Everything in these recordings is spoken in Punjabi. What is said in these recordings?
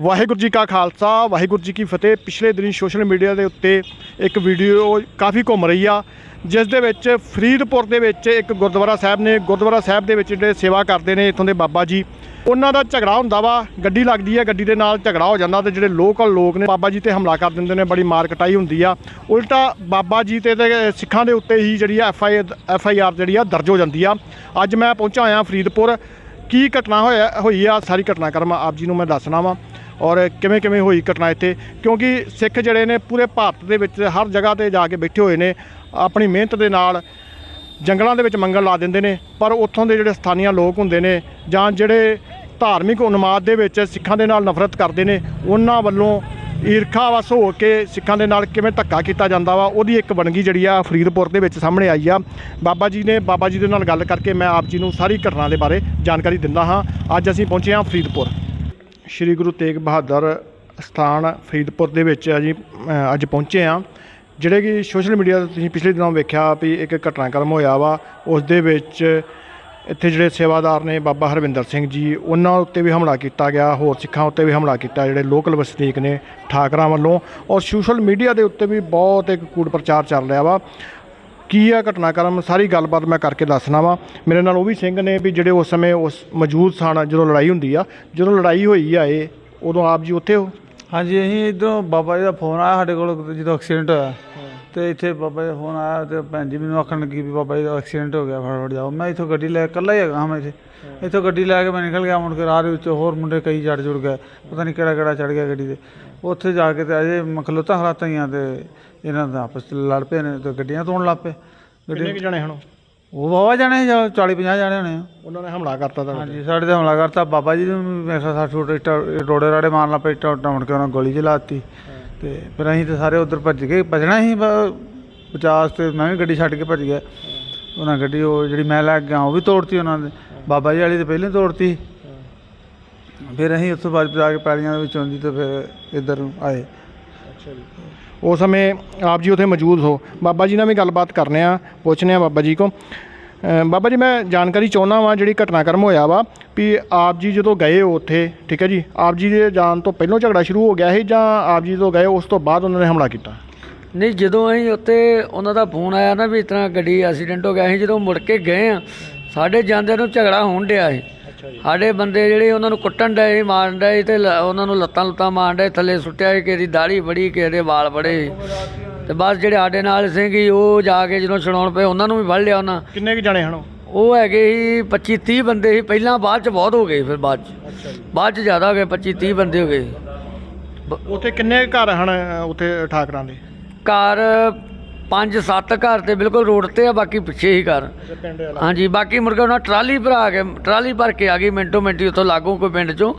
ਵਾਹਿਗੁਰੂ ਜੀ ਕਾ ਖਾਲਸਾ, ਵਾਹਿਗੁਰੂ ਜੀ ਕੀ ਫਤਿਹ। ਪਿਛਲੇ ਦਿਨੀ ਸੋਸ਼ਲ ਮੀਡੀਆ ਦੇ ਉੱਤੇ ਇੱਕ ਵੀਡੀਓ ਕਾਫੀ ਘੁੰਮ ਰਹੀ ਆ, ਜਿਸ ਦੇ ਵਿੱਚ ਫਰੀਦਪੁਰ ਦੇ ਵਿੱਚ ਇੱਕ ਗੁਰਦੁਆਰਾ ਸਾਹਿਬ ਨੇ, ਗੁਰਦੁਆਰਾ ਸਾਹਿਬ ਦੇ ਵਿੱਚ ਜਿਹੜੇ ਸੇਵਾ ਕਰਦੇ ਨੇ ਇੱਥੋਂ ਦੇ ਬਾਬਾ ਜੀ, ਉਹਨਾਂ ਦਾ ਝਗੜਾ ਹੁੰਦਾ ਵਾ। ਗੱਡੀ ਲੱਗਦੀ ਹੈ ਗੱਡੀ ਦੇ ਨਾਲ ਝਗੜਾ ਹੋ ਜਾਂਦਾ ਤੇ ਜਿਹੜੇ ਲੋਕਲ ਲੋਕ ਨੇ ਬਾਬਾ ਜੀ ਤੇ ਹਮਲਾ ਕਰ ਦਿੰਦੇ ਨੇ, ਬੜੀ ਮਾਰ ਕਟਾਈ ਹੁੰਦੀ ਆ। ਉਲਟਾ ਬਾਬਾ ਜੀ ਤੇ ਸਿੱਖਾਂ ਦੇ ਉੱਤੇ ਹੀ ਜਿਹੜੀ ਆ F I F I R ਜਿਹੜੀ ਆ ਦਰਜ ਹੋ ਜਾਂਦੀ ਆ। ਅੱਜ ਮੈਂ ਪਹੁੰਚਾ ਹੋਇਆ ਫਰੀਦਪੁਰ। ਕੀ ਘਟਨਾ ਹੋਇਆ, ਹੋਈ ਆ, ਸਾਰੀ ਘਟਨਾਕ੍ਰਮ ਆਪ ਜੀ ਨੂੰ ਮੈਂ ਦੱਸਣਾ ਵਾ। ਔਰ ਕਿਵੇਂ ਕਿਵੇਂ ਹੋਈ ਘਟਨਾ ਇੱਥੇ? ਕਿਉਂਕਿ ਸਿੱਖ ਜਿਹੜੇ ਨੇ ਪੂਰੇ ਭਾਰਤ ਦੇ ਵਿੱਚ ਹਰ ਜਗ੍ਹਾ ਤੇ ਜਾ ਕੇ ਬੈਠੇ ਹੋਏ ਨੇ, ਆਪਣੀ ਮਿਹਨਤ ਦੇ ਨਾਲ ਜੰਗਲਾਂ ਦੇ ਵਿੱਚ ਮੰਗਲ ਲਾ ਦਿੰਦੇ ਨੇ, ਪਰ ਉੱਥੋਂ ਦੇ ਜਿਹੜੇ ਸਥਾਨੀਆਂ ਲੋਕ ਹੁੰਦੇ ਨੇ ਜਾਂ ਜਿਹੜੇ ਧਾਰਮਿਕ ਉਨਮਾਦ ਦੇ ਵਿੱਚ ਸਿੱਖਾਂ ਦੇ ਨਾਲ ਨਫ਼ਰਤ ਕਰਦੇ ਨੇ, ਉਹਨਾਂ ਵੱਲੋਂ ਈਰਖਾਵਸ ਹੋ ਕੇ ਸਿੱਖਾਂ ਦੇ ਨਾਲ ਕਿਵੇਂ ਧੱਕਾ ਕੀਤਾ ਜਾਂਦਾ ਵਾ, ਉਹਦੀ ਇੱਕ ਵਣਗੀ ਜਿਹੜੀ ਆ ਫਰੀਦਪੁਰ ਦੇ ਵਿੱਚ ਸਾਹਮਣੇ ਆਈ ਆ। ਬਾਬਾ ਜੀ ਨੇ, ਬਾਬਾ ਜੀ ਦੇ ਨਾਲ ਗੱਲ ਕਰਕੇ ਮੈਂ ਆਪ ਜੀ ਨੂੰ ਸਾਰੀ ਘਟਨਾ ਦੇ ਬਾਰੇ ਜਾਣਕਾਰੀ ਦਿੰਦਾ ਹਾਂ। ਅੱਜ ਅਸੀਂ ਪਹੁੰਚੇ ਹਾਂ ਫਰੀਦਪੁਰ। ਸ਼੍ਰੀ ਗੁਰੂ ਤੇਗ ਬਹਾਦਰ ਸਥਾਨ ਫਰੀਦਪੁਰ ਦੇ ਵਿੱਚ ਅਜੀ ਅੱਜ ਪਹੁੰਚੇ ਆ ਜਿਹੜੇ ਕਿ ਸੋਸ਼ਲ ਮੀਡੀਆ ਤੇ ਤੁਸੀਂ ਪਿਛਲੇ ਦਿਨਾਂ ਵੇਖਿਆ ਵੀ ਇੱਕ ਘਟਨਾਕ੍ਰਮ ਹੋਇਆ ਵਾ। ਉਸ ਦੇ ਵਿੱਚ ਇੱਥੇ ਜਿਹੜੇ ਸੇਵਾਦਾਰ ਨੇ ਬਾਬਾ ਹਰਵਿੰਦਰ ਸਿੰਘ ਜੀ, ਉਹਨਾਂ ਉੱਤੇ ਵੀ ਹਮਲਾ ਕੀਤਾ ਗਿਆ, ਹੋਰ ਸਿੱਖਾਂ ਉੱਤੇ ਵੀ ਹਮਲਾ ਕੀਤਾ, ਜਿਹੜੇ ਲੋਕਲ ਵਸਨੀਕ ਨੇ ਠਾਕਰਾਂ ਵੱਲੋਂ। ਔਰ ਸੋਸ਼ਲ ਮੀਡੀਆ ਦੇ ਉੱਤੇ ਵੀ ਬਹੁਤ ਇੱਕ ਕੂੜ ਪ੍ਰਚਾਰ ਚੱਲ ਰਿਹਾ ਵਾ। ਕੀ ਆ ਘਟਨਾਕ੍ਰਮ, ਸਾਰੀ ਗੱਲਬਾਤ ਮੈਂ ਕਰਕੇ ਦੱਸਣਾ ਵਾ। ਮੇਰੇ ਨਾਲ ਉਹ ਵੀ ਸਿੰਘ ਨੇ ਵੀ ਜਿਹੜੇ ਉਸ ਸਮੇਂ ਉਸ ਮੌਜੂਦ ਸਨ ਜਦੋਂ ਲੜਾਈ ਹੁੰਦੀ ਆ, ਜਦੋਂ ਲੜਾਈ ਹੋਈ ਆ ਇਹ, ਉਦੋਂ ਆਪ ਜੀ ਉੱਥੇ ਹੋ? ਹਾਂਜੀ, ਅਸੀਂ ਇਧਰੋਂ ਬਾਬਾ ਜੀ ਦਾ ਫੋਨ ਆਇਆ ਸਾਡੇ ਕੋਲ, ਜਦੋਂ ਐਕਸੀਡੈਂਟ ਹੋਇਆ। ਤੇ ਇੱਥੇ ਬਾਬਾ ਜੀ ਫੋਨ ਆਇਆ ਤੇ ਭੈਣ ਜੀ ਮੈਨੂੰ ਆਖਣ ਲੱਗੀ ਵੀ ਬਾਬਾ ਜੀ ਦਾ ਐਕਸੀਡੈਂਟ ਹੋ ਗਿਆ ਫਟਾਫਟ ਜਾਓ। ਮੈਂ ਇੱਥੋਂ ਗੱਡੀ ਲੈ ਇਕੱਲਾ ਹੀ ਹੈਗਾ ਹਾਂ ਮੈਂ ਇੱਥੇ। ਇੱਥੋਂ ਗੱਡੀ ਲੈ ਕੇ ਮੈਂ ਨਿਕਲ ਗਿਆ ਮੁੜ ਕੇ ਰਾਹ ਦੇ ਵਿੱਚ ਹੋਰ ਮੁੰਡੇ ਕਈ ਜੜ ਜੁੜ ਗਏ। ਪਤਾ ਨਹੀਂ ਕਿਹੜਾ ਕਿਹੜਾ ਚੜ ਗਿਆ ਗੱਡੀ ਤੇ। ਉੱਥੇ ਜਾ ਕੇ ਤੇ ਅਜੇ ਮਖਲੂਤਾ ਹਾਲਾਤਾਂ ਹੀ ਆ ਤੇ ਇਹਨਾਂ ਦਾ ਆਪਸ ਚ ਲੜ ਪਏ ਨੇ ਤੇ ਗੱਡੀਆਂ ਤੋੜਨ ਲੱਗ ਪਏ। ਕਿੰਨੇ ਕੁ ਜਣੇ ਹਣ? ਉਹ ਬਾਬਾ ਜਾਣੇ 40 50 ਜਾਣੇ ਹੋਣੇ ਆ। ਉਹਨਾਂ ਨੇ ਹਮਲਾ ਕਰਤਾ ਤਾਂ? ਹਾਂਜੀ ਸਾਡੇ ਤੇ ਹਮਲਾ ਕਰਤਾ। ਬਾਬਾ ਜੀ ਨੂੰ ਮੇਰੇ ਖਿਆਲ ਛੋਟੇ ਰੋੜੇ ਰਾੜੇ ਮਾਰਨ ਲੱਗ ਪਏ ਮੁੜ ਕੇ ਉਹਨਾਂ ਗੋਲੀ ਚਲਾਤੀ ਤੇ ਫਿਰ ਅਸੀਂ ਤੇ ਸਾਰੇ ਉਧਰ ਭੱਜ ਗਏ। ਭੱਜਣਾ ਸੀ ਪਚਾਸ ਤੇ ਮੈਂ ਵੀ ਗੱਡੀ ਛੱਡ ਕੇ ਭੱਜ ਗਿਆ। ਉਹਨਾਂ ਗੱਡੀ ਉਹ ਜਿਹੜੀ ਮੈਂ ਲੈ ਕੇ ਗਿਆ, ਉਹ ਵੀ ਤੋੜਤੀ ਉਹਨਾਂ ਨੇ। ਬਾਬਾ ਜੀ ਵਾਲੀ ਤੇ ਪਹਿਲਾਂ ਤੋੜਤੀ। ਫਿਰ ਅਸੀਂ ਉੱਥੋਂ ਬਾਅਦ ਜਾ ਕੇ ਪੈਲੀਆਂ ਦੇ ਵਿੱਚ ਆਉਂਦੀ ਤੇ ਫਿਰ ਇੱਧਰ ਨੂੰ ਆਏ। ਉਸ ਸਮੇਂ ਆਪ ਜੀ ਉੱਥੇ ਮੌਜੂਦ ਹੋ। ਬਾਬਾ ਜੀ ਨਾਲ ਵੀ ਗੱਲਬਾਤ ਕਰਨੇ ਆ, ਪੁੱਛਨੇ ਆ ਬਾਬਾ ਜੀ ਕੋ। ਬਾਬਾ ਜੀ ਮੈਂ ਜਾਣਕਾਰੀ ਚਾਹੁੰਦਾ ਵਾਂ ਜਿਹੜੀ ਘਟਨਾਕ੍ਰਮ ਹੋਇਆ ਵਾ ਵੀ ਆਪ ਜੀ ਜਦੋਂ ਗਏ ਹੋ ਉੱਥੇ ਠੀਕ ਹੈ ਜੀ ਆਪ ਜੀ ਦੇ ਜਾਣ ਤੋਂ ਪਹਿਲਾਂ ਝਗੜਾ ਸ਼ੁਰੂ ਹੋ ਗਿਆ ਸੀ ਜਾਂ ਆਪ ਜੀ ਜਦੋਂ ਗਏ ਉਸ ਤੋਂ ਬਾਅਦ ਉਹਨਾਂ ਨੇ ਹਮਲਾ ਕੀਤਾ? ਨਹੀਂ ਜਦੋਂ ਅਸੀਂ ਉੱਤੇ ਉਹਨਾਂ ਦਾ ਫੋਨ ਆਇਆ ਨਾ ਵੀ ਇਸ ਤਰ੍ਹਾਂ ਗੱਡੀ ਐਕਸੀਡੈਂਟ ਹੋ ਗਿਆ ਸੀ ਜਦੋਂ ਮੁੜ ਕੇ ਗਏ ਆ ਸਾਡੇ ਜਾਂਦਿਆਂ ਨੂੰ ਝਗੜਾ ਹੋਣ ਡਿਆ ਸੀ। ਸਾਡੇ ਬੰਦੇ ਜਿਹੜੇ ਉਹਨਾਂ ਨੂੰ ਕੁੱਟਣ ਡਏ ਸੀ ਮਾਰਨ ਡਏ ਤੇ ਉਹਨਾਂ ਨੂੰ ਲੱਤਾਂ ਲੁੱਤਾਂ ਮਾਰਨ ਡਏ ਥੱਲੇ ਸੁੱਟਿਆ ਸੀ ਕਿਸੇ ਦੀ ਦਾੜੀ ਬੜੀ ਕਿਸੇ ਦੇ ਵਾਲ ਬੜੇ। ਤੇ ਬਸ ਜਿਹੜੇ ਸਾਡੇ ਨਾਲ ਸੀਗੀ ਉਹ ਜਾ ਕੇ ਜਦੋਂ ਛਡਾਉਣ ਪਏ ਉਹਨਾਂ ਨੂੰ ਵੀ ਫੜ ਲਿਆ ਉਹਨਾਂ। ਕਿੰਨੇ ਕੁ ਜਣੇ ਹਣ ਉਹ? ਹੈਗੇ ਸੀ 25 30 ਬੰਦੇ ਸੀ ਪਹਿਲਾਂ ਬਾਅਦ ਚ ਬਹੁਤ ਹੋ ਗਏ ਫਿਰ ਬਾਅਦ ਚ। ਬਾਅਦ ਚ ਜ਼ਿਆਦਾ ਹੋ ਗਏ 25 30 ਬੰਦੇ ਹੋ ਗਏ। ਉੱਥੇ ਕਿੰਨੇ ਕੁ ਘਰ ਹਨ ਅ, ਉੱਥੇ ਠਾਕਰਾਂ ਦੇ? ਘਰ ਪੰਜ ਸੱਤ ਘਰ ਤੇ ਬਿਲਕੁਲ ਰੋਡ ਤੇ ਆ ਬਾਕੀ ਪਿੱਛੇ ਹੀ ਘਰ। ਪਿੰਡ ਹਾਂਜੀ ਬਾਕੀ ਮੁਰਗਾ ਉਹਨਾਂ ਟਰਾਲੀ ਭਰਾ ਕੇ ਟਰਾਲੀ ਭਰ ਕੇ ਆ ਗਈ ਮਿੰਟੋ ਮਿੰਟੀ ਉੱਥੋਂ ਲਾਗੋਂ ਕੋਈ ਪਿੰਡ ਚੋਂ।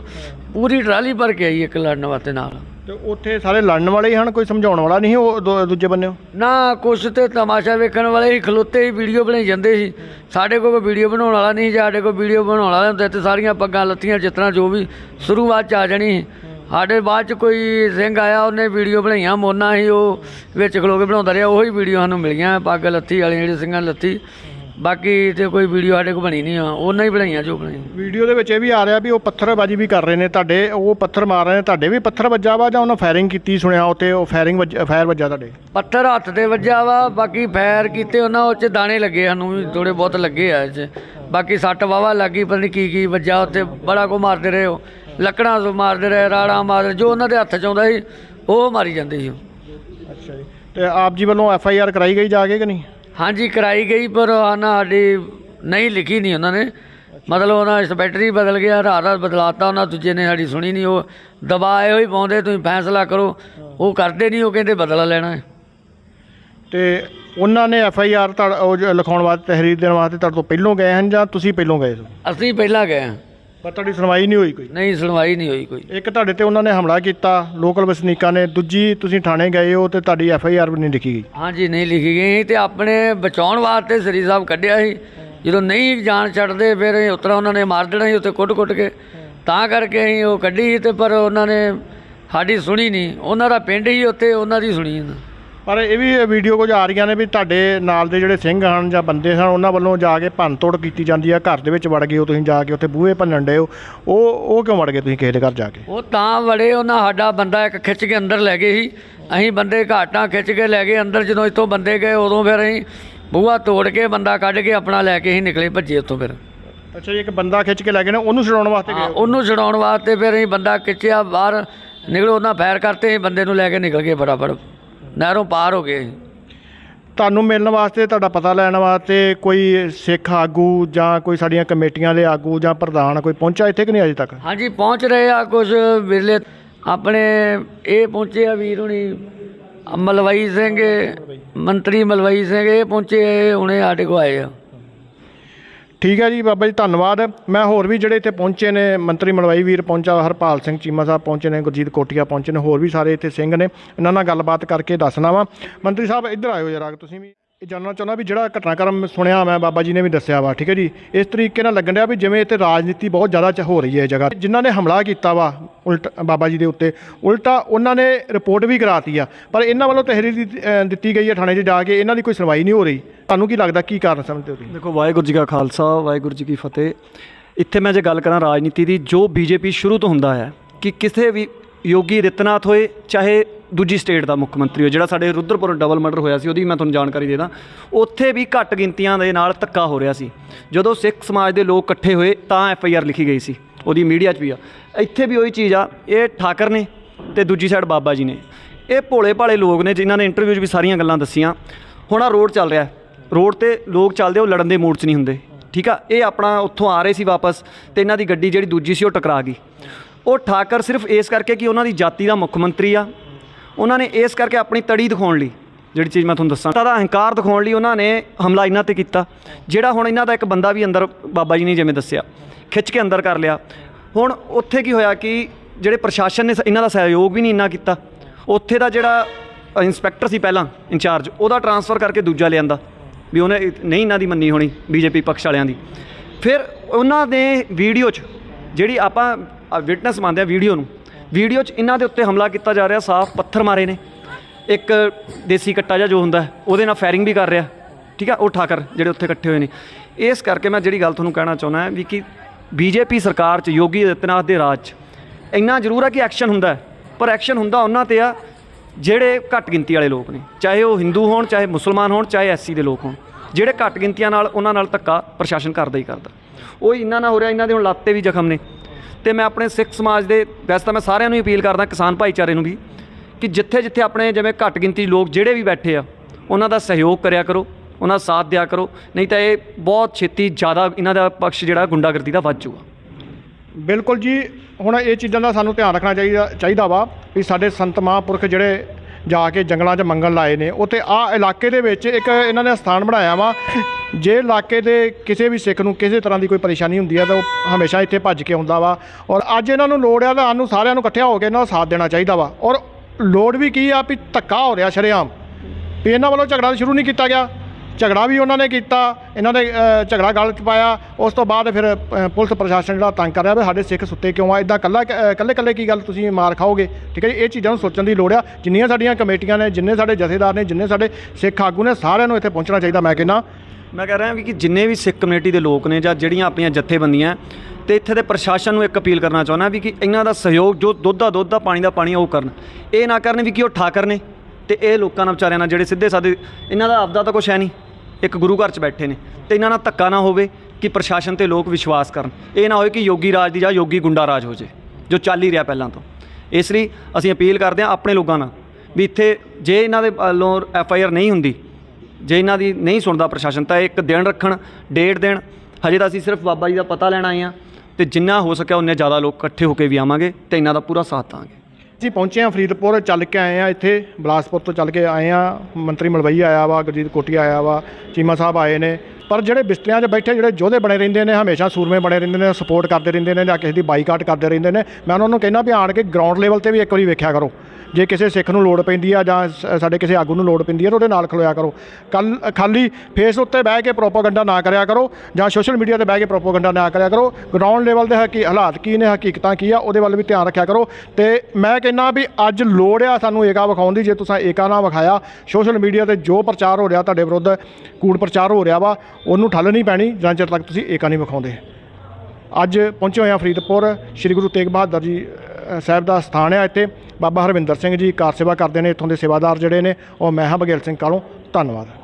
ਪੂਰੀ ਟਰਾਲੀ ਭਰ ਕੇ ਆਈ ਇੱਕ ਲੜਨ ਵਾਸਤੇ ਨਾਲ। ਤੇ ਉੱਥੇ ਸਾਰੇ ਲੜਨ ਵਾਲੇ ਹੀ ਹਨ ਕੋਈ ਸਮਝਾਉਣ ਵਾਲਾ ਨਹੀਂ ਸੀ ਉਹ ਦੋ ਦੂਜੇ ਬੰਨਿਓ ਨਾ ਕੁਛ ਤੇ ਤਮਾਸ਼ਾ ਵੇਖਣ ਵਾਲੇ ਹੀ ਖਲੋਤੇ ਹੀ ਵੀਡੀਓ ਬਣਾਈ ਜਾਂਦੇ ਸੀ। ਸਾਡੇ ਕੋਲ ਕੋਈ ਵੀਡੀਓ ਬਣਾਉਣ ਵਾਲਾ ਨਹੀਂ ਸੀ, ਸਾਡੇ ਕੋਲ ਵੀਡੀਓ ਬਣਾਉਣ ਵਾਲਾ ਹੁੰਦਾ ਤੇ ਸਾਰੀਆਂ ਪੱਗਾਂ ਲੱਥੀਆਂ ਜਿਸ ਜੋ ਵੀ ਸ਼ੁਰੂਆਤ ਚ ਆ ਜਾਣੀ ਸੀ। ਸਾਡੇ ਬਾਅਦ ਚ ਕੋਈ ਸਿੰਘ ਆਇਆ ਉਹਨੇ ਵੀਡੀਓ ਬਣਾਈਆਂ ਮੋਨਾ ਸੀ ਉਹ ਵਿੱਚ ਖਲੋ ਕੇ ਬਣਾਉਂਦਾ ਰਿਹਾ ਉਹੀ ਵੀਡੀਓ ਸਾਨੂੰ ਮਿਲੀਆਂ ਪੱਗ ਲੱਥੀ ਵਾਲੀਆਂ ਜਿਹੜੀ ਸਿੰਘਾਂ ਨੇ ਲੱਥੀ ਬਾਕੀ ਤੇ ਕੋਈ ਵੀਡੀਓ ਸਾਡੇ ਕੋਲ ਬਣੀ ਨਹੀਂ ਆ ਉਹਨਾਂ ਹੀ ਬਣਾਈਆਂ ਜੋ ਬਣਾਈਆਂ। ਵੀਡੀਓ ਦੇ ਵਿੱਚ ਇਹ ਵੀ ਆ ਰਿਹਾ ਵੀ ਉਹ ਪੱਥਰਬਾਜੀ ਵੀ ਕਰ ਰਹੇ ਨੇ ਤੁਹਾਡੇ ਉਹ ਪੱਥਰ ਮਾਰ ਰਹੇ ਨੇ ਤੁਹਾਡੇ ਵੀ ਪੱਥਰ ਵੱਜਾ ਵਾ ਜਾਂ ਉਹਨਾਂ ਫਾਇਰਿੰਗ ਕੀਤੀ ਸੁਣਿਆ ਉੱਤੇ ਉਹ ਫਾਇਰਿੰਗ ਫਾਇਰ ਵੱਜਾ ਤੁਹਾਡੇ? ਪੱਥਰ ਹੱਥ ਤੇ ਵੱਜਾ ਵਾ ਬਾਕੀ ਫਾਇਰ ਕੀਤੇ ਉਹਨਾਂ ਉਹ ਚ ਦਾਣੇ ਲੱਗੇ ਸਾਨੂੰ ਵੀ ਥੋੜੇ ਬਹੁਤ ਲੱਗੇ ਆ ਇਹ ਚ। ਬਾਕੀ ਸੱਟ ਵਾਵਾ ਲੱਗੀ ਪਤਾ ਨਹੀਂ ਕੀ ਕੀ ਵੱਜਾ ਉੱਤੇ ਬੜਾ ਕੋ ਮਾਰਦੇ ਰਹੇ ਉਹ। ਲੱਕੜਾਂ ਤੋਂ ਮਾਰਦੇ ਰਹੇ ਰਾੜਾਂ ਮਾਰਦੇ ਜੋ ਉਹਨਾਂ ਦੇ ਹੱਥ ਚ ਆਉਂਦਾ ਸੀ ਉਹ ਮਾਰੀ ਜਾਂਦੇ ਸੀ ਅੱਛਾ ਜੀ। ਤੇ ਆਪ ਜੀ ਵੱਲੋਂ ਐਫ ਆਈ ਆਰ ਕਰਾਈ ਗਈ ਜਾ ਕੇ ਕਿ ਨਹੀਂ? ਹਾਂਜੀ ਕਰਾਈ ਗਈ ਪਰ ਆਨਾ ਸਾਡੀ ਨਹੀਂ ਲਿਖੀ ਨਹੀਂ ਉਹਨਾਂ ਨੇ। ਮਤਲਬ ਉਹਨਾਂ ਇੰਸਪੈਕਟਰ ਹੀ ਬਦਲ ਗਿਆ ਰਾਤ ਰਾਤ ਬਦਲਾਤਾ ਉਹਨਾਂ ਦੂਜੇ ਨੇ ਸਾਡੀ ਸੁਣੀ ਨਹੀਂ ਉਹ ਦਬਾਅ ਇਹੋ ਹੀ ਪਾਉਂਦੇ ਤੁਸੀਂ ਫੈਸਲਾ ਕਰੋ। ਉਹ ਕਰਦੇ ਨਹੀਂ ਉਹ ਕਹਿੰਦੇ ਬਦਲਾ ਲੈਣਾ ਹੈ। ਤੇ ਉਹਨਾਂ ਨੇ ਐਫ ਆਈ ਆਰ ਲਿਖਾਉਣ ਵਾਸਤੇ ਤਹਿਰੀਰ ਦੇਣ ਵਾਸਤੇ ਤੁਹਾਡੇ ਤੋਂ ਪਹਿਲੋਂ ਗਏ ਹਨ ਜਾਂ ਤੁਸੀਂ ਪਹਿਲੋਂ ਗਏ ਹੋ ਅਸੀਂ ਪਹਿਲਾਂ ਗਏ ਹਾਂ। ਪਰ ਤੁਹਾਡੀ ਸੁਣਵਾਈ ਨਹੀਂ ਹੋਈ ਕੋਈ? ਨਹੀਂ ਸੁਣਵਾਈ ਨਹੀਂ ਹੋਈ ਕੋਈ। ਇੱਕ ਤੁਹਾਡੇ ਤੇ ਉਹਨਾਂ ਨੇ ਹਮਲਾ ਕੀਤਾ ਲੋਕਲ ਵਸਨੀਕਾਂ ਨੇ ਦੂਜੀ ਤੁਸੀਂ ਥਾਣੇ ਗਏ ਹੋ ਤੇ ਤੁਹਾਡੀ ਐਫ ਆਈ ਆਰ ਵੀ ਨਹੀਂ ਲਿਖੀ ਗਈ। ਹਾਂਜੀ ਨਹੀਂ ਲਿਖੀ ਗਈ ਤੇ ਆਪਣੇ ਬਚਾਉਣ ਵਾਸਤੇ ਸ੍ਰੀ ਸਾਹਿਬ ਕੱਢਿਆ ਸੀ। ਜਦੋਂ ਨਹੀਂ ਜਾਨ ਛੱਡਦੇ ਫਿਰ ਉਤਰਾ ਉਹਨਾਂ ਨੇ ਮਾਰ ਦੇਣਾ ਸੀ ਉੱਥੇ ਕੁੱਟ-ਕੁੱਟ ਕੇ। ਤਾਂ ਕਰਕੇ ਅਸੀਂ ਉਹ ਕੱਢੀ ਤੇ ਪਰ ਉਹਨਾਂ ਨੇ ਸਾਡੀ ਸੁਣੀ ਨਹੀਂ। ਉਹਨਾਂ ਦਾ ਪਿੰਡ ਹੀ ਉੱਥੇ ਉਹਨਾਂ ਦੀ ਸੁਣੀ ਇਹਨਾਂ ਪਰ ਇਹ ਵੀ ਵੀਡੀਓ ਕੁਝ ਆ ਰਹੀਆਂ ਨੇ ਵੀ ਤੁਹਾਡੇ ਨਾਲ ਦੇ ਜਿਹੜੇ ਸਿੰਘ ਹਨ ਜਾਂ ਬੰਦੇ ਹਨ ਉਹਨਾਂ ਵੱਲੋਂ ਜਾ ਕੇ ਭੰਨ ਤੋੜ ਕੀਤੀ ਜਾਂਦੀ ਆ ਘਰ ਦੇ ਵਿੱਚ ਵੜ ਗਏ ਹੋ ਤੁਸੀਂ ਜਾ ਕੇ ਉੱਥੇ ਬੂਹੇ ਭੰਨਣ ਡਏ ਹੋ। ਉਹ ਉਹ ਕਿਉਂ ਵੜ ਗਏ ਤੁਸੀਂ ਕਿਸੇ ਦੇ ਘਰ ਜਾ ਕੇ? ਉਹ ਤਾਂ ਵੜੇ ਉਹਨਾਂ ਸਾਡਾ ਬੰਦਾ ਇੱਕ ਖਿੱਚ ਕੇ ਅੰਦਰ ਲੈ ਗਏ ਸੀ। ਅਸੀਂ ਬੰਦੇ ਘਾਟਾਂ ਖਿੱਚ ਕੇ ਲੈ ਗਏ ਅੰਦਰ ਜਦੋਂ ਇੱਥੋਂ ਬੰਦੇ ਗਏ ਉਦੋਂ ਫਿਰ ਅਸੀਂ ਬੂਹਾ ਤੋੜ ਕੇ ਬੰਦਾ ਕੱਢ ਕੇ ਆਪਣਾ ਲੈ ਕੇ ਅਸੀਂ ਨਿਕਲੇ ਭੱਜੇ ਉੱਥੋਂ ਫਿਰ। ਅੱਛਾ ਜੀ ਇੱਕ ਬੰਦਾ ਖਿੱਚ ਕੇ ਲੈ ਗਏ ਨੇ ਉਹਨੂੰ ਛਡਾਉਣ ਵਾਸਤੇ ਹਾਂ, ਗਏ ਹੋ? ਉਹਨੂੰ ਛਡਾਉਣ ਵਾਸਤੇ ਫਿਰ ਅਸੀਂ ਬੰਦਾ ਖਿੱਚਿਆ ਬਾਹਰ ਨਿਕਲੋ ਉਹਨਾਂ ਫਾਇਰ ਕਰਤੇ ਬੰਦੇ ਨੂੰ ਲੈ ਕੇ ਨਿਕਲ ਗਏ ਫਟਾਫਟ। ਨਹਿਰੋਂ ਪਾਰ ਹੋ ਗਏ। ਤੁਹਾਨੂੰ ਮਿਲਣ ਵਾਸਤੇ ਤੁਹਾਡਾ ਪਤਾ ਲੈਣ ਵਾਸਤੇ ਕੋਈ ਸਿੱਖ ਆਗੂ ਜਾਂ ਕੋਈ ਸਾਡੀਆਂ ਕਮੇਟੀਆਂ ਦੇ ਆਗੂ ਜਾਂ ਪ੍ਰਧਾਨ ਕੋਈ ਪਹੁੰਚਾ ਇੱਥੇ ਕਿ ਨਹੀਂ ਅਜੇ ਤੱਕ? ਹਾਂਜੀ ਪਹੁੰਚ ਰਹੇ ਆ ਕੁਝ ਵਿਰਲੇ। ਆਪਣੇ ਇਹ ਪਹੁੰਚੇ ਆ ਵੀਰ ਹੁਣੀ ਮਲਵਈ ਸਿੰਘ ਮੰਤਰੀ ਮਲਵਈ ਸਿੰਘ ਇਹ ਪਹੁੰਚੇ ਹੁਣੇ ਸਾਡੇ ਕੋ ਆਏ ਆ। ਠੀਕ ਹੈ ਜੀ, ਬਾਬਾ ਜੀ, ਧੰਨਵਾਦ। ਮੈਂ ਹੋਰ ਵੀ ਜਿਹੜੇ ਇੱਥੇ ਪਹੁੰਚੇ ਨੇ, ਮੰਤਰੀ ਮਲਵਾਈ ਵੀਰ ਪਹੁੰਚਾ, ਹਰਪਾਲ ਸਿੰਘ ਚੀਮਾ ਸਾਹਿਬ ਪਹੁੰਚੇ ਨੇ, ਗੁਰਜੀਤ ਕੋਟੀਆ ਪਹੁੰਚੇ ਨੇ, ਹੋਰ ਵੀ ਸਾਰੇ ਇੱਥੇ ਸਿੰਘ ਨੇ। ਇਹਨਾਂ ਨਾਲ ਗੱਲਬਾਤ ਕਰਕੇ ਦੱਸਣਾ ਵਾ। ਮੰਤਰੀ ਸਾਹਿਬ, ਇੱਧਰ ਆਇਓ ਜਰਾ, ਤੁਸੀਂ ਵੀ। ਇਹ ਜਾਣਨਾ ਚਾਹੁੰਦਾ ਵੀ ਜਿਹੜਾ ਘਟਨਾਕ੍ਰਮ ਸੁਣਿਆ, ਮੈਂ ਬਾਬਾ ਜੀ ਨੇ ਵੀ ਦੱਸਿਆ ਵਾ, ਠੀਕ ਹੈ ਜੀ? ਇਸ ਤਰੀਕੇ ਨਾਲ ਲੱਗਣ ਰਿਹਾ ਵੀ ਜਿਵੇਂ ਇੱਥੇ ਰਾਜਨੀਤੀ ਬਹੁਤ ਜ਼ਿਆਦਾ ਚ ਹੋ ਰਹੀ ਹੈ ਇਹ ਜਗ੍ਹਾ ਜਿਨ੍ਹਾਂ ਨੇ ਹਮਲਾ ਕੀਤਾ ਵਾ, ਉਲਟ ਬਾਬਾ ਜੀ ਦੇ ਉੱਤੇ, ਉਲਟਾ ਉਹਨਾਂ ਨੇ ਰਿਪੋਰਟ ਵੀ ਕਰਾਤੀ ਆ। ਪਰ ਇਹਨਾਂ ਵੱਲੋਂ ਤਹਿਰੀਰ ਦਿੱਤੀ- ਦਿੱਤੀ ਗਈ ਹੈ ਥਾਣੇ 'ਚ ਜਾ ਕੇ, ਇਹਨਾਂ ਦੀ ਕੋਈ ਸੁਣਵਾਈ ਨਹੀਂ ਹੋ ਰਹੀ। ਤੁਹਾਨੂੰ ਕੀ ਲੱਗਦਾ, ਕੀ ਕਾਰਨ ਸਮਝਦੇ ਹੋ ਤੁਸੀਂ? ਦੇਖੋ, ਵਾਹਿਗੁਰੂ ਜੀ ਕਾ ਖਾਲਸਾ, ਵਾਹਿਗੁਰੂ ਜੀ ਕੀ ਫਤਿਹ। ਇੱਥੇ ਮੈਂ ਜੇ ਗੱਲ ਕਰਾਂ ਰਾਜਨੀਤੀ ਦੀ, ਜੋ ਬੀਜੇਪੀ ਸ਼ੁਰੂ ਤੋਂ ਹੁੰਦਾ ਹੈ, ਕਿ ਕਿਸੇ ਵੀ ਯੋਗੀ ਰਿਤਨਾਥ ਹੋਏ, ਚਾਹੇ ਦੂਜੀ ਸਟੇਟ ਦਾ ਮੁੱਖ ਮੰਤਰੀ ਹੋ, ਜਿਹੜਾ ਸਾਡੇ ਰੁద్ਰਪੁਰ ਡਬਲ ਮਰਡਰ ਹੋਇਆ ਸੀ, ਉਹਦੀ ਮੈਂ ਤੁਹਾਨੂੰ ਜਾਣਕਾਰੀ ਦੇ ਦਾਂ। ਉੱਥੇ ਵੀ ਘੱਟ ਗਿਣਤੀਆਂ ਦੇ ਨਾਲ ਧੱਕਾ ਹੋ ਰਿਹਾ ਸੀ। ਜਦੋਂ ਸਿੱਖ ਸਮਾਜ ਦੇ ਲੋਕ ਇਕੱਠੇ ਹੋਏ, ਤਾਂ ਐਫ ਆਈ ਆਰ ਲਿਖੀ ਗਈ ਸੀ, ਉਹਦੀ ਮੀਡੀਆ 'ਚ ਵੀ ਆ। ਇੱਥੇ ਵੀ ਉਹੀ ਚੀਜ਼ ਆ, ਇਹ ਠਾਕਰ ਨੇ ਤੇ ਦੂਜੀ ਸਾਈਡ ਬਾਬਾ ਜੀ ਨੇ। ਇਹ ਭੋਲੇ ਭਾਲੇ ਲੋਕ ਨੇ, ਜਿਨ੍ਹਾਂ ਨੇ ਇੰਟਰਵਿਊ 'ਚ ਵੀ ਸਾਰੀਆਂ ਗੱਲਾਂ ਦੱਸੀਆਂ। ਹੁਣ ਆ ਰੋਡ ਚੱਲ ਰਿਹਾ ਰੋਡ ਤੇ ਲੋਕ ਚੱਲਦੇ ਉਹ ਲੜਨ ਦੇ ਮੂਡ 'ਚ ਨਹੀਂ ਹੁੰਦੇ। ਠੀਕ ਆ? ਇਹ ਆਪਣਾ ਉੱਥੋਂ ਆ ਰਹੇ ਸੀ ਵਾਪਸ ਤੇ ਇਹਨਾਂ ਦੀ ਗੱਡੀ ਜਿਹੜੀ ਦੂਜੀ ਸੀ, ਉਹ ਟਕਰਾ ਗਈ। ਉਹ ਠਾਕਰ ਸਿਰਫ ਇਸ ਕਰਕੇ ਕਿ ਉਹਨਾਂ ਦੀ ਜਾਤੀ ਦਾ ਮੁੱਖ ਮੰਤਰੀ ਆ ਉਹਨਾਂ ਨੇ ਇਸ ਕਰਕੇ ਆਪਣੀ ਤੜੀ ਦਿਖਾਉਣ ਲਈ, ਜਿਹੜੀ ਚੀਜ਼ ਮੈਂ ਤੁਹਾਨੂੰ ਦੱਸਾਂ। ਤਾਂ ਦਾ ਅਹੰਕਾਰ ਦਿਖਾਉਣ ਲਈ ਉਹਨਾਂ ਨੇ ਹਮਲਾ ਇਹਨਾਂ ਤੇ ਕੀਤਾ, ਜਿਹੜਾ ਹੁਣ ਇਹਨਾਂ ਦਾ ਇੱਕ ਬੰਦਾ ਵੀ ਅੰਦਰ, ਬਾਬਾ ਜੀ ਨੇ ਜਿਵੇਂ ਦੱਸਿਆ, ਖਿੱਚ ਕੇ ਅੰਦਰ ਕਰ ਲਿਆ। ਹੁਣ ਉੱਥੇ ਕੀ ਹੋਇਆ ਕਿ ਜਿਹੜੇ ਪ੍ਰਸ਼ਾਸਨ ਨੇ ਸ- ਇਹਨਾਂ ਦਾ ਸਹਿਯੋਗ ਵੀ ਨਹੀਂ ਇੰਨਾ ਕੀਤਾ। ਉੱਥੇ ਦਾ ਜਿਹੜਾ ਇੰਸਪੈਕਟਰ ਸੀ ਪਹਿਲਾਂ, ਇੰਚਾਰਜ, ਉਹਦਾ ਟਰਾਂਸਫਰ ਕਰਕੇ ਦੂਜਾ ਲਿਆਂਦਾ ਵੀ ਉਹਨੇ ਨਹੀਂ ਇਹਨਾਂ ਦੀ ਮੰਨੀ ਹੋਣੀ, ਬੀਜੇਪੀ ਪਕਸ਼ ਵਾਲਿਆਂ ਦੀ। ਫਿਰ ਉਹਨਾਂ ਨੇ ਵੀਡੀਓ 'ਚ, ਜਿਹੜੀ ਆਪਾਂ ਵਿਟਨੈਸ ਮੰਨਦੇ ਆ ਵੀਡੀਓ ਨੂੰ ਵੀਡੀਓ 'ਚ ਇਹਨਾਂ ਦੇ ਉੱਤੇ ਹਮਲਾ ਕੀਤਾ ਜਾ ਰਿਹਾ, ਸਾਫ਼ ਪੱਥਰ ਮਾਰੇ ਨੇ। ਇੱਕ ਦੇਸੀ ਕੱਟਾ ਜਿਹਾ ਜੋ ਹੁੰਦਾ ਉਹਦੇ ਨਾਲ ਫਾਇਰਿੰਗ ਵੀ ਕਰ ਰਿਹਾ। ਠੀਕ ਆ, ਉਹ ਠਾਕਰ ਜਿਹੜੇ ਉੱਥੇ ਇਕੱਠੇ ਹੋਏ ਨੇ। ਇਸ ਕਰਕੇ ਮੈਂ ਜਿਹੜੀ ਗੱਲ ਤੁਹਾਨੂੰ ਕਹਿਣਾ ਚਾਹੁੰਦਾ ਵੀ ਕਿ ਬੀਜੇਪੀ ਸਰਕਾਰ 'ਚ ਯੋਗੀ ਆਦਿੱਤਿਆਨਾਥ ਦੇ ਰਾਜ 'ਚ ਇੰਨਾ ਜ਼ਰੂਰ ਆ ਕਿ ਐਕਸ਼ਨ ਹੁੰਦਾ ਪਰ ਐਕਸ਼ਨ ਹੁੰਦਾ ਉਹਨਾਂ ਤੇ ਆ ਜਿਹੜੇ ਘੱਟ ਗਿਣਤੀ ਵਾਲੇ ਲੋਕ ਨੇ। ਚਾਹੇ ਉਹ ਹਿੰਦੂ ਹੋਣ, ਚਾਹੇ ਮੁਸਲਮਾਨ ਹੋਣ, ਚਾਹੇ ਐਸਸੀ ਦੇ ਲੋਕ ਹੋਣ। ਜਿਹੜੇ ਘੱਟ ਗਿਣਤੀਆਂ ਨਾਲ ਉਹਨਾਂ ਨਾਲ ਧੱਕਾ ਪ੍ਰਸ਼ਾਸਨ ਕਰਦਾ ਹੀ ਕਰਦਾ। ਉਹ ਇੰਨਾ ਨਾ ਹੋ ਰਿਹਾ, ਇਹਨਾਂ ਦੇ ਹੁਣ ਲੱਤ ਵੀ ਜ਼ਖਮ ਨੇ। ਤੇ ਮੈਂ ਆਪਣੇ ਸਿੱਖ ਸਮਾਜ ਦੇ, ਵੈਸੇ ਤਾਂ ਮੈਂ ਸਾਰਿਆਂ ਨੂੰ ਹੀ ਅਪੀਲ ਕਰਦਾ ਕਿਸਾਨ ਭਾਈਚਾਰੇ ਨੂੰ ਵੀ, ਕਿ ਜਿੱਥੇ ਜਿੱਥੇ ਆਪਣੇ ਜਿਵੇਂ ਘੱਟ ਗਿਣਤੀ ਲੋਕ ਜਿਹੜੇ ਵੀ ਬੈਠੇ ਆ, ਉਹਨਾਂ ਦਾ ਸਹਿਯੋਗ ਕਰਿਆ ਕਰੋ, ਉਹਨਾਂ ਦਾ ਸਾਥ ਦਿਆ ਕਰੋ, ਨਹੀਂ ਤਾਂ ਇਹ ਬਹੁਤ ਛੇਤੀ ਜ਼ਿਆਦਾ ਇਹਨਾਂ ਦਾ ਪਕਸ਼ ਜਿਹੜਾ ਗੁੰਡਾਗਰਦੀ ਦਾ ਵੱਧ ਜਾਊਗਾ। ਬਿਲਕੁਲ ਜੀ, ਹੁਣ ਇਹ ਚੀਜ਼ਾਂ ਦਾ ਸਾਨੂੰ ਧਿਆਨ ਰੱਖਣਾ ਚਾਹੀਦਾ ਚਾਹੀਦਾ ਵਾ, ਵੀ ਸਾਡੇ ਸੰਤ ਮਹਾਂਪੁਰਖ ਜਿਹੜੇ ਜਾ ਕੇ ਜੰਗਲਾਂ 'ਚ ਮੰਗਣ ਲਾਏ ਨੇ। ਉੱਥੇ ਆ ਇਲਾਕੇ ਦੇ ਵਿੱਚ ਇੱਕ ਇਹਨਾਂ ਨੇ ਸਥਾਨ ਬਣਾਇਆ ਵਾ। ਜੇ ਇਲਾਕੇ ਦੇ ਕਿਸੇ ਵੀ ਸਿੱਖ ਨੂੰ ਕਿਸੇ ਤਰ੍ਹਾਂ ਦੀ ਕੋਈ ਪਰੇਸ਼ਾਨੀ ਹੁੰਦੀ ਹੈ ਤਾਂ ਉਹ ਹਮੇਸ਼ਾ ਇੱਥੇ ਭੱਜ ਕੇ ਆਉਂਦਾ ਵਾ। ਔਰ ਅੱਜ ਇਹਨਾਂ ਨੂੰ ਲੋੜ ਆ, ਤਾਂ ਸਾਨੂੰ ਸਾਰਿਆਂ ਨੂੰ ਇਕੱਠਿਆ ਹੋ ਕੇ ਇਹਨਾਂ ਦਾ ਸਾਥ ਦੇਣਾ ਚਾਹੀਦਾ ਵਾ। ਔਰ ਲੋੜ ਵੀ ਕੀ ਆ ਵੀ ਧੱਕਾ ਹੋ ਰਿਹਾ ਸ਼ਰੇਆਮ। ਵੀ ਇਹਨਾਂ ਵੱਲੋਂ ਝਗੜਾ ਸ਼ੁਰੂ ਨਹੀਂ ਕੀਤਾ ਗਿਆ। ਝਗੜਾ ਵੀ ਉਹਨਾਂ ਨੇ ਕੀਤਾ, ਇਹਨਾਂ ਨੇ ਝਗੜਾ ਗਲ ਚ ਪਾਇਆ। ਉਸ ਤੋਂ ਬਾਅਦ ਫਿਰ ਪੁਲਿਸ ਪ੍ਰਸ਼ਾਸਨ ਜਿਹੜਾ ਤੰਗ ਕਰ ਰਿਹਾ ਵੀ ਸਾਡੇ ਸਿੱਖ ਸੁੱਤੇ ਕਿਉਂ ਆ? ਇਦਾਂ ਕੱਲਾ ਕੱਲੇ ਕੱਲੇ ਕੀ ਗੱਲ ਤੁਸੀਂ ਮਾਰ ਖਾਓਗੇ? ਠੀਕ ਹੈ ਜੀ? ਇਹ ਚੀਜ਼ਾਂ ਨੂੰ ਸੋਚਣ ਦੀ ਲੋੜ ਆ। ਜਿੰਨੀਆਂ ਸਾਡੀਆਂ ਕਮੇਟੀਆਂ ਨੇ, ਜਿੰਨੇ ਸਾਡੇ ਜਥੇਦਾਰ ਨੇ, ਜਿੰਨੇ ਸਾਡੇ ਸਿੱਖ ਆਗੂ ਨੇ, ਸਾਰਿਆਂ ਨੂੰ ਇੱਥੇ ਪਹੁੰਚਣਾ ਚਾਹੀਦਾ, ਮੈਂ ਕਹਿੰਦਾ। ਮੈਂ ਕਹਿ ਰਿਹਾ ਵੀ ਕਿ ਜਿੰਨੇ ਵੀ ਸਿੱਖ ਕਮੇਟੀ ਦੇ ਲੋਕ ਨੇ ਜਾਂ ਜਿਹੜੀਆਂ ਆਪਣੀਆਂ ਜਥੇਬੰਦੀਆਂ, ਤੇ ਇੱਥੇ ਦੇ ਪ੍ਰਸ਼ਾਸਨ ਨੂੰ ਇੱਕ ਅਪੀਲ ਕਰਨਾ ਚਾਹੁੰਦਾ ਵੀ ਕਿ ਇਹਨਾਂ ਦਾ ਸਹਿਯੋਗ ਜੋ ਦੁੱਧ ਦਾ ਦੁੱਧ ਦਾ, ਪਾਣੀ ਦਾ ਪਾਣੀ ਉਹ ਕਰਨ। ਇਹ ਨਾ ਕਰਨ ਵੀ ਕਿ ਉਹ ਠਾਕਰ ਨੇ। ਤੇ ਇਹ ਲੋਕਾਂ ਨਾਲ ਵਿਚਾਰਿਆਂ ਨਾਲ ਜਿਹੜੇ ਸਿੱਧੇ ਸਾਦੇ, ਇਹਨਾਂ ਦਾ ਆਪਦਾ ਤਾਂ ਕੁਛ ਹੈ ਨਹੀਂ। ਇੱਕ ਗੁਰੂ ਘਰ 'ਚ ਬੈਠੇ ਨੇ ਤੇ ਇਹਨਾਂ ਨਾਲ ਧੱਕਾ ਨਾ ਹੋਵੇ ਕਿ ਪ੍ਰਸ਼ਾਸਨ ਤੇ ਲੋਕ ਵਿਸ਼ਵਾਸ ਕਰਨ। ਇਹ ਨਾ ਹੋਏ ਕਿ ਯੋਗੀ ਰਾਜ ਦੀ ਜਾਂ ਯੋਗੀ ਗੁੰਡਾ ਰਾਜ ਹੋ ਜੇ, ਜੋ ਚੱਲ ਹੀ ਰਿਹਾ ਪਹਿਲਾਂ ਤੋਂ। ਇਸ ਲਈ ਅਸੀਂ ਅਪੀਲ ਕਰਦੇ ਹਾਂ ਆਪਣੇ ਲੋਕਾਂ ਨਾਲ ਵੀ ਇੱਥੇ ਜੇ ਇਹਨਾਂ ਦੇ ਵੱਲੋਂ ਐਫ ਆਈ ਆਰ ਨਹੀਂ ਹੁੰਦੀ, ਜੇ ਇਹਨਾਂ ਦੀ ਨਹੀਂ ਸੁਣਦਾ ਪ੍ਰਸ਼ਾਸਨ ਤਾਂ ਇੱਕ ਦਿਨ ਰੱਖਣ, ਡੇਢ ਦਿਨ। ਹਜੇ ਤਾਂ ਅਸੀਂ ਸਿਰਫ ਬਾਬਾ ਜੀ ਦਾ ਪਤਾ ਲੈਣ ਆਏ ਆ ਤੇ ਜਿੰਨਾ ਹੋ ਸਕਿਆ ਉਨੇ ਜ਼ਿਆਦਾ ਲੋਕ ਇਕੱਠੇ ਹੋ ਕੇ ਵੀ ਆਵਾਂਗੇ ਤੇ ਇਹਨਾਂ ਦਾ ਪੂਰਾ ਸਾਥ ਦਾਂਗੇ ਅਸੀਂ ਪਹੁੰਚੇ ਹਾਂ ਫਰੀਦਪੁਰ, ਚੱਲ ਕੇ ਆਏ ਆ ਇੱਥੇ, ਬਲਾਸਪੁਰ ਤੋਂ ਚੱਲ ਕੇ ਆਏ ਆ ਮੰਤਰੀ ਮਲਵਈ ਆਇਆ ਵਾ, ਗੁਰਜੀਤ ਕੋਟੀ ਆਇਆ ਵਾ, ਚੀਮਾ ਸਾਹਿਬ ਆਏ ਨੇ। ਪਰ ਜਿਹੜੇ ਬਿਸਤਰਿਆਂ 'ਚ ਬੈਠੇ, ਜਿਹੜੇ ਯੋਧੇ ਬਣੇ ਰਹਿੰਦੇ ਨੇ, ਹਮੇਸ਼ਾ ਸੂਰਮੇ ਬਣੇ ਰਹਿੰਦੇ ਨੇ ਸਪੋਰਟ ਕਰਦੇ ਰਹਿੰਦੇ ਨੇ ਜਾਂ ਕਿਸੇ ਦੀ ਬਾਈਕਾਟ ਕਰਦੇ ਰਹਿੰਦੇ ਨੇ, ਮੈਂ ਉਹਨਾਂ ਨੂੰ ਕਹਿੰਦਾ ਵੀ ਆਣ ਕੇ ਗਰਾਊਂਡ ਲੈਵਲ ਤੇ ਵੀ ਇੱਕ ਵਾਰੀ ਵੇਖਿਆ ਕਰੋ। ਜੇ ਕਿਸੇ ਸਿੱਖ ਨੂੰ ਲੋੜ ਪੈਂਦੀ ਆ ਜਾਂ ਸ- ਸਾਡੇ ਕਿਸੇ ਆਗੂ ਨੂੰ ਲੋੜ ਪੈਂਦੀ ਆ ਤਾਂ ਉਹਦੇ ਨਾਲ ਖਲੋਇਆ ਕਰੋ। ਕੱਲ, ਖਾਲੀ ਫੇਸ ਉੱਤੇ ਬਹਿ ਕੇ ਪ੍ਰੋਪਾਗੈਂਡਾ ਨਾ ਕਰਿਆ ਕਰੋ ਜਾਂ ਸੋਸ਼ਲ ਮੀਡੀਆ ਤੇ ਬਹਿ ਕੇ ਪ੍ਰੋਪਾਗੈਂਡਾ ਨਾ ਕਰਿਆ ਕਰੋ। ਗਰਾਊਂਡ ਲੈਵਲ ਦੇ ਹਕੀ, ਹਾਲਾਤ ਕੀ ਨੇ, ਹਕੀਕਤਾਂ ਕੀ ਆ, ਉਹਦੇ ਵੱਲ ਵੀ ਧਿਆਨ ਰੱਖਿਆ ਕਰੋ। ਤੇ ਮੈਂ ਕਹਿੰਦਾ ਵੀ ਅੱਜ ਲੋੜ ਆ ਸਾਨੂੰ ਏਕਾ ਵਿਖਾਉਣ ਦੀ, ਜੇ ਤੁਸੀਂ ਏਕਾ ਨਾ ਵਿਖਾਇਆ ਸੋਸ਼ਲ ਮੀਡੀਆ ਤੇ ਜੋ ਪ੍ਰਚਾਰ ਹੋ ਰਿਹਾ ਤੁਹਾਡੇ ਵਿਰੁੱਧ, ਕੂੜ ਪ੍ਰਚਾਰ ਹੋ ਰਿਹਾ ਵਾ, ਉਹਨੂੰ ਠੱਲ ਨਹੀਂ ਪੈਣੀ ਜਾਂ ਚਿਰ ਤੱਕ ਤੁਸੀਂ ਏਕਾ ਨਹੀਂ ਵਿਖਾਉਂਦੇ। ਅੱਜ ਪਹੁੰਚੇ ਹੋਏ ਹਾਂ ਫਰੀਦਪੁਰ, ਸ੍ਰੀ ਗੁਰੂ ਤੇਗ ਬਹਾਦਰ ਜੀ ਸਾਹਿਬ ਦਾ ਸਥਾਨ ਹੈ ਇੱਥੇ। ਬਾਬਾ ਹਰਵਿੰਦਰ ਸਿੰਘ ਜੀ ਕਾਰ ਸੇਵਾ ਕਰਦੇ ਨੇ, ਇੱਥੋਂ ਦੇ ਸੇਵਾਦਾਰ ਜਿਹੜੇ ਨੇ, ਉਹ ਮੈਂ ਹਾਂ ਬਗੇਲ ਸਿੰਘ ਕਾਲੋਂ ਧੰਨਵਾਦ।